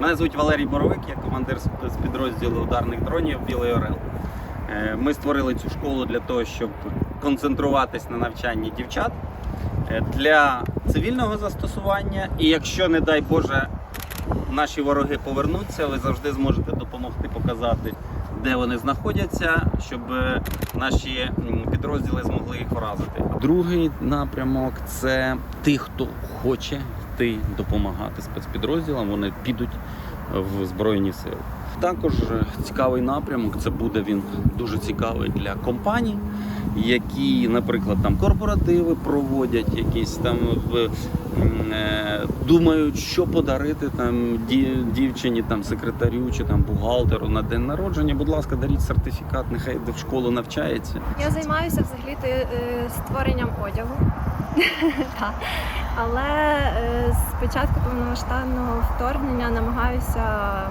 Мене звуть Валерій Боровик, я командир з- підрозділу ударних дронів Білий Орел. Е, Ми створили цю школу для того, щоб концентруватись на навчанні дівчат е, для цивільного застосування. І якщо, не дай Боже, наші вороги повернуться, ви завжди зможете допомогти показати, де вони знаходяться, щоб е, наші підрозділи змогли їх вразити. Другий напрямок це тих, хто хоче йти допомагати спецпідрозділам. Вони підуть в збройні сили. Також цікавий напрямок. Це буде він дуже цікавий для компаній, які, наприклад, там корпоративи проводять, якісь там в е, думають, що подарити там ді- дівчині, там секретарю чи там бухгалтеру на день народження. Будь ласка, даріть сертифікат, нехай в школу навчається. Я займаюся взагалі е, створенням одягу. Але е, з початку повномасштабного вторгнення намагаюся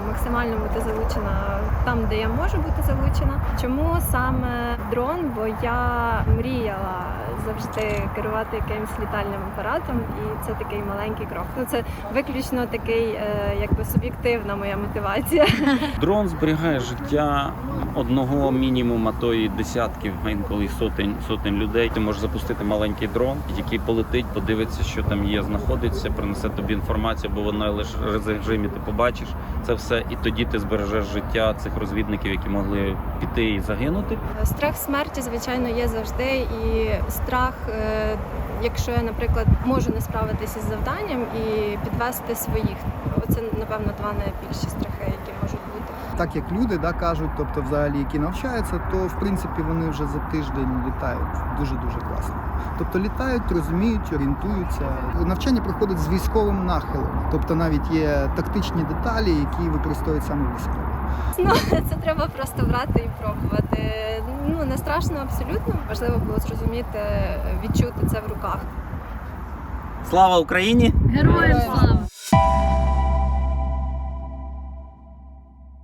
максимально бути залучена там, де я можу бути залучена. Чому саме дрон? Бо я мріяла завжди керувати якимось літальним апаратом, і це такий маленький крок. Ну це виключно такий, е, якби суб'єктивна моя мотивація. Дрон зберігає життя одного мінімума, то і десятків, а інколи сотень сотень людей. Ти можеш запустити маленький дрон, який полетить, подивиться, що там є, знаходиться, принесе тобі інформацію, бо вона лише в режимі ти побачиш це все, і тоді ти збережеш життя цих розвідників, які могли піти і загинути. Страх смерті, звичайно, є завжди, і страх, е, якщо я, наприклад, можу не справитися з завданням і підвести своїх. Оце, напевно, два найбільші страхи, які можуть бути. Так як люди да, кажуть, тобто взагалі, які навчаються, то в принципі вони вже за тиждень літають дуже дуже класно. Тобто літають, розуміють, орієнтуються. Навчання проходить з військовим нахилом, тобто навіть є тактичні деталі, які використовують саме військові. Ну, це треба просто брати і пробувати. Ну не страшно абсолютно. Важливо було зрозуміти, відчути це в руках. Слава Україні! Героям слава!